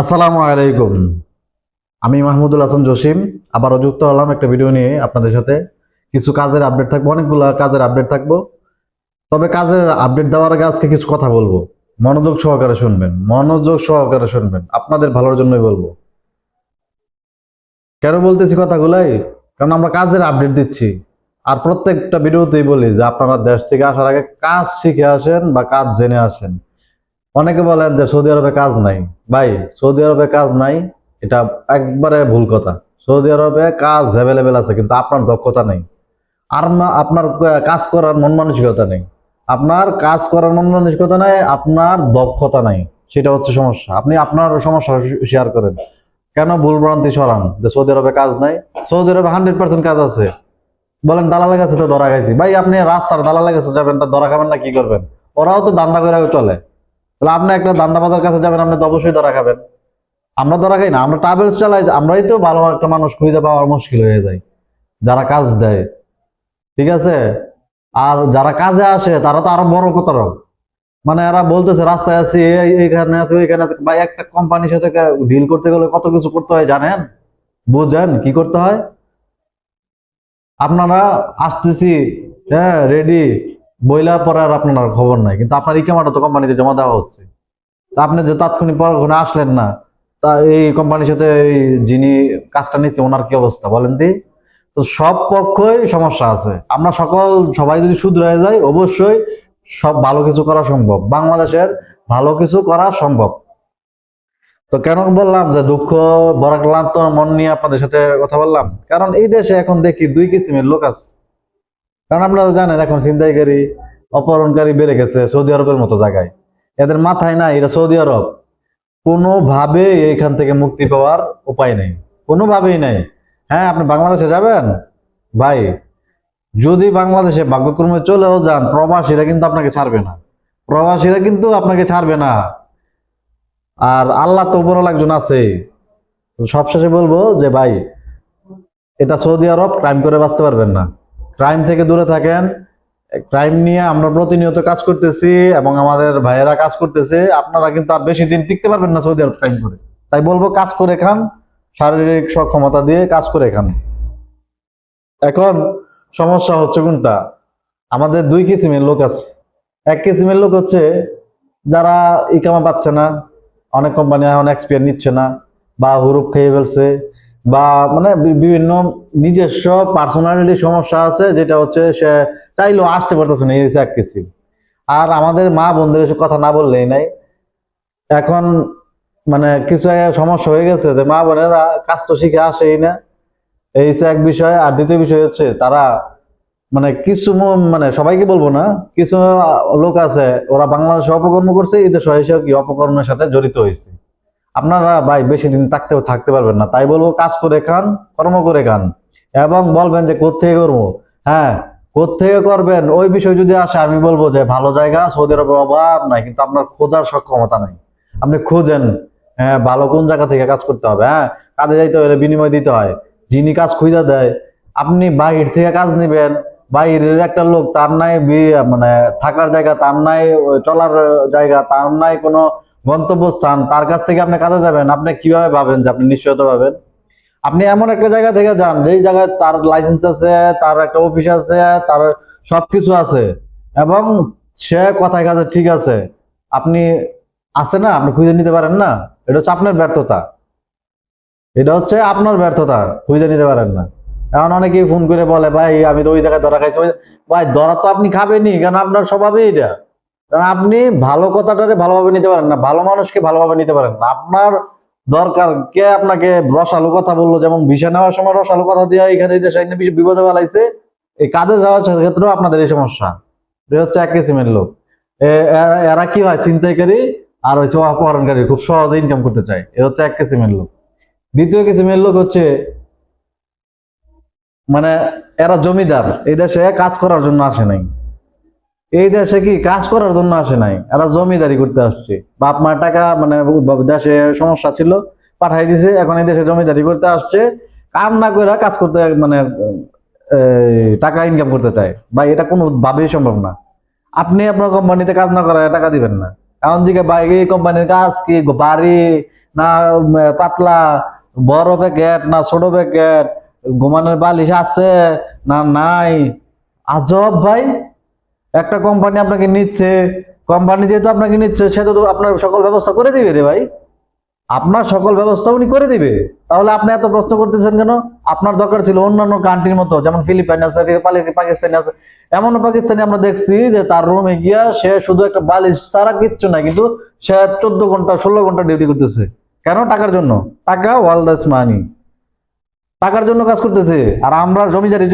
আসসালামু আলাইকুম। আমি মাহমুদুল হাসান জসিম আবারও যুক্ত হলাম একটা ভিডিও নিয়ে আপনাদের সাথে। কিছু কাজের আপডেট থাকব, অনেকগুলো কাজের আপডেট থাকব। তবে কাজের আপডেট দেওয়ার আগে আজকে কিছু কথা বলব। মনোযোগ সহকারে শুনবেন, মনোযোগ সহকারে শুনবেন। আপনাদের ভালোর জন্যই বলব। কেন বলতেছি কথাগুলাই? কারণ আমরা কাজের আপডেট দিচ্ছি। আর প্রত্যেকটা ভিডিওতেই বলি যে আপনারা দেশ থেকে আসার আগে কাজ শিখে আসেন বা কাজ জেনে আসেন। অনেকে বলেন যে সৌদি আরবে কাজ নাই। ভাই, সৌদি আরবে কাজ নাই, এটা একবারে ভুল কথা। সৌদি আরবে কাজ অ্যাভেলেবেল আছে, কিন্তু আপনার দক্ষতা নেই। আর আপনার কাজ করার মন মানসিকতা নেই। আপনার কাজ করার মন মানসিকতা নেই, আপনার দক্ষতা নাই। সেটা হচ্ছে সমস্যা। আপনি আপনার সমস্যা শেয়ার করেন। কেন ভুল ভ্রান্তি সরান যে সৌদি আরবে কাজ নাই। সৌদি আরবে হান্ড্রেড পার্সেন্ট কাজ আছে। বলেন, দালালের কাছে তো ধরা খাইছি। ভাই, আপনি রাস্তার দালালের কাছে যাবেন, তা ধরা খাবেন না, কি করবেন? ওরাও তো দান্দা করে চলে তাহলে আপনি একটা দান্দাবাজার কাছে যাবেন, আপনি তো অবশ্যই ধরা খাবেন। আমরা ধরা খাই না, আমরা ট্রাভেলস চালাই, আমরাই তো ভালো একটা মানুষ, খুঁজে পাওয়া মুশকিল হয়ে যায়। যারা কাজ দেয়, ঠিক আছে? আর যারা কাজে আসে, তারা তো আরও বড় প্রতারক। মানে এরা বলতেছে, রাস্তায় আছি, এই- এইখানে আছে, ওইখানে আছে। ভাই, একটা কোম্পানির সাথে ডিল করতে গেলে কত কিছু করতে হয় জানেন? বুঝেন, কি করতে হয়? আপনারা আসতেছি হ্যাঁ রেডি বইলা পরে আর আপনার খবর নাই। কিন্তু আপনার ইকামাটা তো কোম্পানিতে জমা দেওয়া হচ্ছে। তা আপনি যে তাৎক্ষণিক পরক্ষণে আসলেন না, তা এই কোম্পানির সাথে এই যিনি কাজটা নিচ্ছে, ওনার কি অবস্থা বলেন দি তো সব পক্ষই সমস্যা আছে। আমরা সকল, সবাই যদি শুধরে যাই অবশ্যই সব ভালো কিছু করা সম্ভব। বাংলাদেশের ভালো কিছু করা সম্ভব। তো কেন বললাম যে দুঃখ বড় ক্লান্ত মন নিয়ে আপনাদের সাথে কথা বললাম? কারণ এই দেশে এখন দেখি দুই কিসিমের লোক আছে। কারণ আপনারা জানেন, এখন ছিনতাইকারী, অপহরণকারী বেড়ে গেছে সৌদি আরবের মতো জায়গায়। এদের মাথায় না এটা সৌদি আরব। কোনোভাবে এখান থেকে মুক্তি পাওয়ার উপায় নেই। কোনোভাবেই নেই। হ্যাঁ আপনি বাংলাদেশে যাবেন? ভাই, যদি বাংলাদেশে ভাগ্যক্রমে চলেও যান, প্রবাসীরা কিন্তু আপনাকে ছাড়বে না। প্রবাসীরা কিন্তু আপনাকে ছাড়বে না। আর আল্লাহ তো উপরওয়ালা একজন আছে। সবশেষে বলব যে, ভাই, এটা সৌদি আরব, ক্রাইম করে বাঁচতে পারবেন না। ক্রাইম থেকে দূরে থাকেন। ক্রাইম নিয়ে আমরা প্রতিনিয়ত কাজ করতেছি এবং আমাদের ভাইয়েরা কাজ করতেছে। আপনারা কিন্তু আর বেশি দিন টিকতে পারবেন না সৌদি আরব ক্রাইম করে। তাই বলব, কাজ করে খান, শারীরিক সক্ষমতা দিয়ে কাজ করে খান। এখন সমস্যা হচ্ছে কোনটা? আমাদের দুই কিসিমের লোক আছে। এক কিসিমের লোক হচ্ছে যারা ইকামা পাচ্ছে না, অনেক কোম্পানি এখন এক্সপিয়ার নিচ্ছে না, বা হুরুপ খেয়ে ফেলছে বা মানে বিভিন্ন নিজস্ব পার্সোনালিটি সমস্যা আছে, যেটা হচ্ছে সে চাইলেও আসতে পারতেছে না, এই হচ্ছে এক কিসিম। আর আমাদের মা বোনদের কথা না বললেই নাই। এখন মানে কিছু সমস্যা হয়ে গেছে যে মা বোনেরা কাজ তো শিখে আসেই না। এই এক বিষয়। আর দ্বিতীয় বিষয় হচ্ছে তারা মানে কিছু মানে সবাইকে বলব না, কিছু লোক আছে, ওরা বাংলাদেশে অপকর্ম করছে, এই দেশে এসেও কি অপকর্মের সাথে জড়িত হয়েছে। আপনারা ভাই বেশি দিন থাকতে থাকতে পারবেন না। তাই বলব কাজ করে খান, কর্ম করে খান। এবং বলবেন যে কোথেকে করব? হ্যাঁ কোথেকে করবেন? ওই বিষয় যদি আসে, আমি বলব যে ভালো জায়গা, সৌদি আরবে অভাব নাই, কিন্তু আপনার খোঁজার সক্ষমতা নাই। আপনি খুঁজেন হ্যাঁ ভালো কোন জায়গা থেকে কাজ করতে হবে হ্যাঁ? কাজে যাইতে হলে বিনিময় দিতে হয়। যিনি কাজ খুঁজে দেয়, আপনি বাহির থেকে কাজ নেবেন। বাইরের একটা লোক তার নাই মানে থাকার জায়গা তার নাই, চলার জায়গা তার নাই কোনো গন্তব্যস্থান, তার কাছ থেকে আপনি কাজে যাবেন, আপনি কীভাবে ভাবেন যে আপনি নিশ্চয়তা পাবেন? আপনি এমন একটা জায়গা থেকে যান, যেই জায়গায় তার লাইসেন্স আছে, তার একটা অফিস আছে, তার সবকিছু আছে, এবং সে কথায় কাজে ঠিক আছে। আপনি আছে না? আপনি খুঁজে নিতে পারেন না? এটা হচ্ছে আপনার ব্যর্থতা। এটা হচ্ছে আপনার ব্যর্থতা, খুঁজে নিতে পারেন না। এখন অনেকেই ফোন করে বলে, ভাই, আমি তো ওই জায়গায় ধরা খাইছি। ভাই, ধরা তো আপনি খাবেনই, কারণ আপনার স্বভাবই এটা। কারণ আপনি ভালো কথাটারে ভালোভাবে নিতে পারেন না, ভালো মানুষকে ভালোভাবে নিতে পারেন না। আপনার দরকার কে আপনাকে রসালো কথা বলল, যেমন ভিসা নেওয়ার সময় রসালো কথা দিয়ে এখানে দেশে বিপদে ফেলাইছে, এই কাজে যাওয়ার ক্ষেত্রেও আপনাদের এই সমস্যা। হচ্ছে এক কিসিমের লোক। এরা- এরা কি হয় চিন্তাইকারী আর হচ্ছে অপহরণকারী, খুব সহজে ইনকাম করতে চায়। এ হচ্ছে এক কিসিমের লোক। দ্বিতীয় কিসিমের লোক হচ্ছে মানে এরা জমিদার। এই দেশে কাজ করার জন্য আসে নাই। এই দেশে কি কাজ করার জন্য আসে নাই? এরা জমিদারি করতে আসছে। বাপ মা টাকা মানে দেশে সমস্যা ছিল, পাঠাই দিছে, এখন এই দেশে জমিদারি করতে আসছে। কাম না করে কাজ করতে মানে টাকা ইনকাম করতে চায়। ভাই, এটা কোনো ভাবেই সম্ভব না। আপনি আপনার কোম্পানিতে কাজ না করায় টাকা দিবেন না। জিজ্ঞে ভাই, এই কোম্পানির কাজ কি? বাড়ি না পাতলা, বড় প্যাকেট না ছোট প্যাকেট ঘুমানোর বালিশ আছে না নাই? আজব ভাই। একটা কোম্পানি আপনাকে নিচ্ছে কোম্পানি যেহেতু আপনাকে নিচ্ছে, সে তো আপনার সকল ব্যবস্থা করে দিবে রে ভাই। আপনার সকল ব্যবস্থা উনি করে দিবে। তাহলে আপনি এত প্রশ্ন করতেছেন কেন? আপনার দরকার ছিল অন্যান্য কান্ট্রির মতো, যেমন ফিলিপাইন আছে পাকিস্তানি আছে। এমনও পাকিস্তানি আমরা দেখছি যে তার রুমে গিয়া সে শুধু একটা বালিশ সারা কিচ্ছু না কিন্তু সে চোদ্দ ঘণ্টা, ষোলো ঘণ্টা ডিউটি করতেছে। কেন? টাকার জন্য। টাকা ওয়াল দাস মানি টাকার জন্য কাজ করতেছে। আর আমরা জমিদারি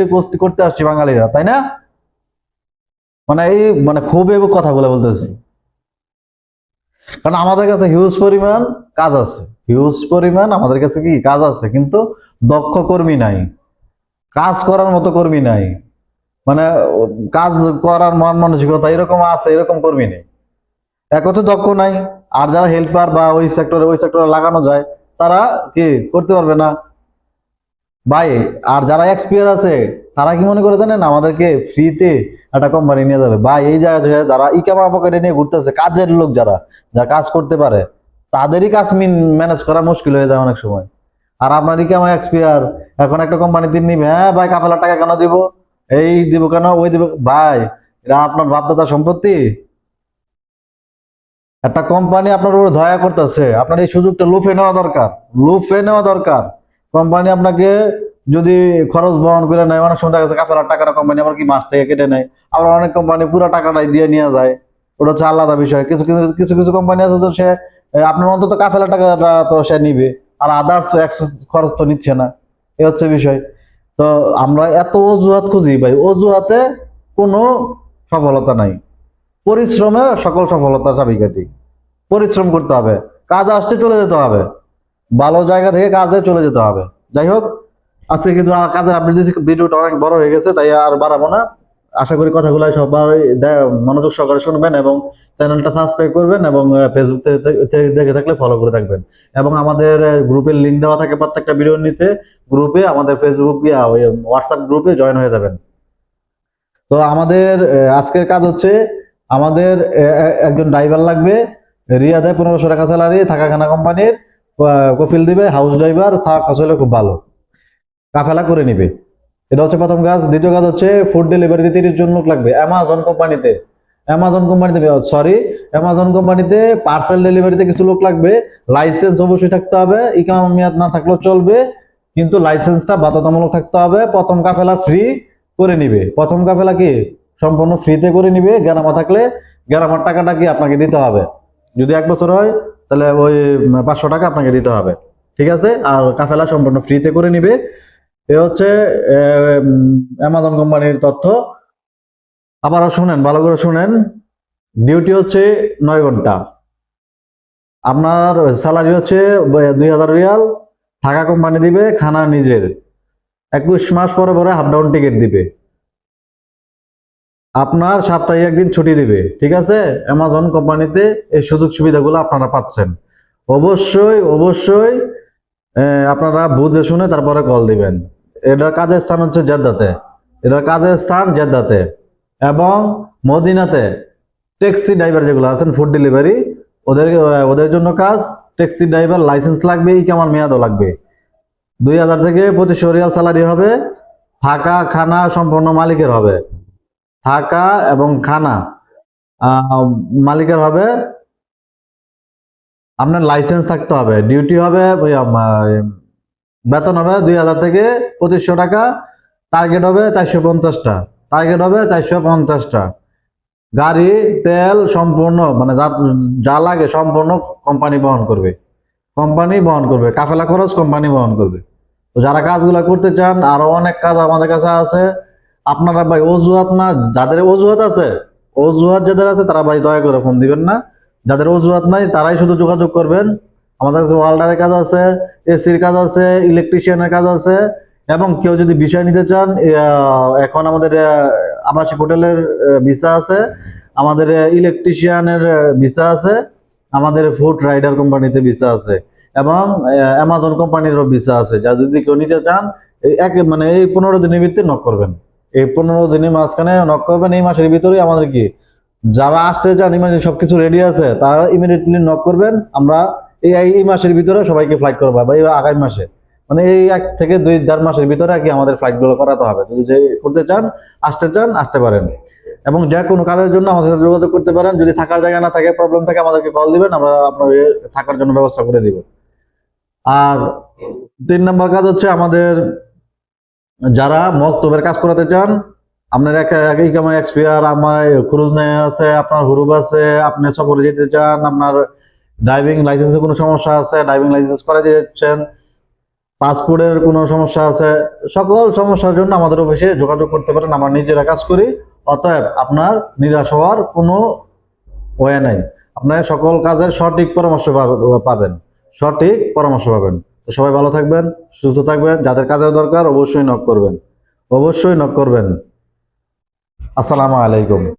করতে আসছি বাঙালিরা, তাই না? মানে এই মানে খুবই কথাগুলো বলতেছি। কারণ আমাদের কাছে হিউজ পরিমাণ কাজ আছে। হিউজ পরিমাণ আমাদের কাছে কি কাজ আছে, কিন্তু দক্ষ কর্মী নাই। কাজ করার মতো কর্মী নাই। মানে কাজ করার মন মানসিকতা এরকম আছে, এরকম কর্মী নেই। এক হচ্ছে দক্ষ নাই। আর যারা হেল্পার বা ওই সেক্টরে ওই সেক্টরে লাগানো যায়, তারা কি করতে পারবে না? ভাই, আর যারা এক্সপিয়ার আছে তারা কি মনে করে জানেন? আমাদেরকে ফ্রিতে একটা কোম্পানি নিয়ে যাবে। ভাই এই জায়গায় যারা ইকামা পকেটে নিয়ে ঘুরতেছে, কাজের লোক যারা যারা কাজ করতে পারে, তাদেরই কাজ ম্যানেজ করা মুশকিল হয়ে যায় অনেক সময়। আর আপনার ইকামা এক্সপিয়ার এখন একটা কোম্পানিতে নিবে হ্যাঁ ভাই, কাফেলার টাকা কেন দিব? এই দিব কেন? ওই দিব ভাই, এটা আপনার বাপদাদা সম্পত্তি। একটা কোম্পানি আপনার উপর দয়া করতেছে। আপনার এই সুযোগটা লুফে নেওয়া দরকার। লুফে নেওয়া দরকার। কোম্পানি আপনাকে যদি খরচ বহন করে নেয়, অনেক সময় দেখা যাচ্ছে টাকাটা কোম্পানি আবার কি মাস থেকে কেটে নেয়। আবার অনেক কোম্পানি পুরো টাকাটাই দিয়ে নিয়ে যায়। ওটা হচ্ছে আলাদা বিষয়। কিছু কিছু কিছু কিছু কোম্পানি আছে তো সে আপনার অন্তত কাফেলার টাকাটা তো সে নিবে। আর আদার্স খরচ তো নিচ্ছে না। এ হচ্ছে বিষয়। তো আমরা এত অজুহাত খুঁজি ভাই, অজুহাতে কোনো সফলতা নাই। পরিশ্রমে সকল সফলতা চাবিকাঠি। পরিশ্রম করতে হবে। কাজ আসতে চলে যেতে হবে। ভালো জায়গা থেকে কাজে চলে যেতে হবে। যাই হোক আজকে কিন্তু কাজের আপডেট দিয়েছি ভিডিওটা অনেক বড় হয়ে গেছে, তাই আর বাড়াবো না। আশা করি কথাগুলো সবাই মনোযোগ সহকারে শুনবেন এবং চ্যানেলটা সাবস্ক্রাইব করবেন এবং ফেসবুক দেখে থাকলে ফলো করে থাকবেন। এবং আমাদের গ্রুপের লিঙ্ক দেওয়া থাকে প্রত্যেকটা ভিডিওর নিচে। গ্রুপে, আমাদের ফেসবুক হোয়াটসঅ্যাপ গ্রুপে জয়েন হয়ে যাবেন। তো আমাদের আজকের কাজ হচ্ছে, আমাদের একজন ড্রাইভার লাগবে, রিয়াদে পনেরোশো টাকা স্যালারি থাকা খানা কোম্পানির কফিল দিবে হাউস ড্রাইভার থাকা হলে খুব ভালো। কাফেলা করে নিবে। এটা হচ্ছে প্রথম কাজ। দ্বিতীয় কাজ হচ্ছে ফুড ডেলিভারিতে তিরিশ জন লোক লাগবে। অ্যামাজন কোম্পানিতে অ্যামাজন কোম্পানিতে সরি অ্যামাজন কোম্পানিতে পার্সেল ডেলিভারিতে কিছু লোক লাগবে। লাইসেন্স অবশ্যই থাকতে হবে। ইকামিয়াত না থাকলেও চলবে। কিন্তু লাইসেন্সটা বাধ্যতামূলক থাকতে হবে। প্রথম কাফেলা ফ্রি করে নিবে। প্রথম কাফেলা কি? সম্পূর্ণ ফ্রিতে করে নিবে। গ্যারামা থাকলে গ্যারামার টাকাটা কি আপনাকে দিতে হবে? যদি এক বছর হয়, তাহলে ওই পাঁচশো টাকা আপনাকে দিতে হবে। ঠিক আছে? আর কাফেলা সম্পূর্ণ ফ্রিতে করে নিবে। এ হচ্ছে অ্যামাজন কোম্পানির তথ্য। আবারও শুনেন, ভালো করে শুনেন। ডিউটি হচ্ছে নয় ঘণ্টা। আপনার স্যালারি হচ্ছে দুই হাজার রিয়াল। থাকা কোম্পানি দিবে, খানা নিজের। একুশ মাস পরে পরে হাফ ডাউন টিকিট দিবে। আপনার সপ্তাহে একদিন ছুটি দিবে, ঠিক আছে? অ্যামাজন কোম্পানিতে এই সুযোগ সুবিধাগুলো আপনারা পাচ্ছেন। অবশ্যই অবশ্যই আপনারা বুঝে শুনে তারপরে কল দিবেন। এটার কাজের স্থান হচ্ছে জেদ্দাতে। এটার কাজের স্থান জেদ্দাতে। এবং মদিনাতে ট্যাক্সি ড্রাইভার যেগুলো আছেন ফুড ডেলিভারি ওদের ওদের জন্য কাজ, ট্যাক্সি ড্রাইভার লাইসেন্স লাগবে ই কেমন মেয়াদও লাগবে। দুই হাজার থেকে পঁচিশশো রিয়াল স্যালারি হবে, থাকা, খানা সম্পূর্ণ মালিকের হবে। থাকা এবং খানা মালিকের হবে। আপনার লাইসেন্স থাকতে হবে ডিউটি হবে বেতন হবে দুই হাজার থেকে পঁচিশশো টাকা টার্গেট হবে চারশো পঞ্চাশটা টার্গেট হবে চারশো পঞ্চাশটা। গাড়ি, তেল সম্পূর্ণ মানে যা যা লাগে সম্পূর্ণ কোম্পানি বহন করবে। কোম্পানি বহন করবে। কাফেলা খরচ কোম্পানি বহন করবে। তো যারা কাজগুলো করতে চান, আরও অনেক কাজ আমাদের কাছে আছে। আপনারা ভাই অজুহাত না, যাদের অজুহাত আছে, অজুহাত যাদের আছে, তারা ভাই দয়া করে ফোন দিবেন না। যাদের অজুহাত নাই, তারাই শুধু যোগাযোগ করবেন। আমাদের কাছে ওয়াল্ডারের কাজ আছে, এসির কাজ আছে ইলেকট্রিশিয়ানের কাজ আছে, এবং কেউ যদি বিষয় নিতে চান এখন আমাদের আবাসিক হোটেলের ভিসা আছে, আমাদের ইলেকট্রিশিয়ানের ভিসা আছে, আমাদের ফুড রাইডার কোম্পানিতে ভিসা আছে, এবং অ্যামাজন কোম্পানিরও ভিসা আছে, যা যদি কেউ নিতে চান এক মানে এই পনেরো দিনের ভিতরে নক করবেন। এই পনেরো দিনের মাঝখানে নক করবেন, এই মাসের ভিতরেই আমাদের কি, যারা আসতে চান ইমার্জেন্সি সবকিছু রেডি আছে, তারা ইমিডিয়েটলি নক করবেন, আমরা এই এই মাসের ভিতরে সবাইকে ফ্লাইট করবা বা এই আগামী মাসে। মানে এই এক থেকে দুই, দেড় মাসের ভিতরে আর কি আমাদের ফ্লাইটগুলো করাতে হবে। যদি যে করতে চান, আসতে চান, আসতে পারেন। এবং যে কোনো কাজের জন্য আমাদের যোগাযোগ করতে পারেন। যদি থাকার জায়গা না থাকে প্রবলেম থাকে, আমাদেরকে কল দিবেন, আমরা আপনার থাকার জন্য ব্যবস্থা করে দিব। আর তিন নম্বর কাজ হচ্ছে আমাদের যারা মক্তবের কাজ করাতে চান, আপনার এক্সপিয়ার, আমার খুরুজ নেই আছে, আপনার হুরুব আছে, আপনি সফরে যেতে চান, আপনার ড্রাইভিং লাইসেন্সের কোনো সমস্যা আছে? ড্রাইভিং লাইসেন্স করে দিচ্ছেন পাসপোর্টের কোনো সমস্যা আছে? সকল সমস্যার জন্য আমাদের অফিসে যোগাযোগ করতে পারেন। আমরা নিজেরা কাজ করি। অতএব আপনার নিরাশ হওয়ার কোনো ওয়ে নাই। আপনার সকল কাজের সঠিক পরামর্শ পাবেন। সঠিক পরামর্শ পাবেন। তো সবাই ভালো থাকবেন, সুস্থ থাকবেন। যাদের কাজের দরকার অবশ্যই নক করবেন। অবশ্যই নক করবেন। আসসালামু আলাইকুম।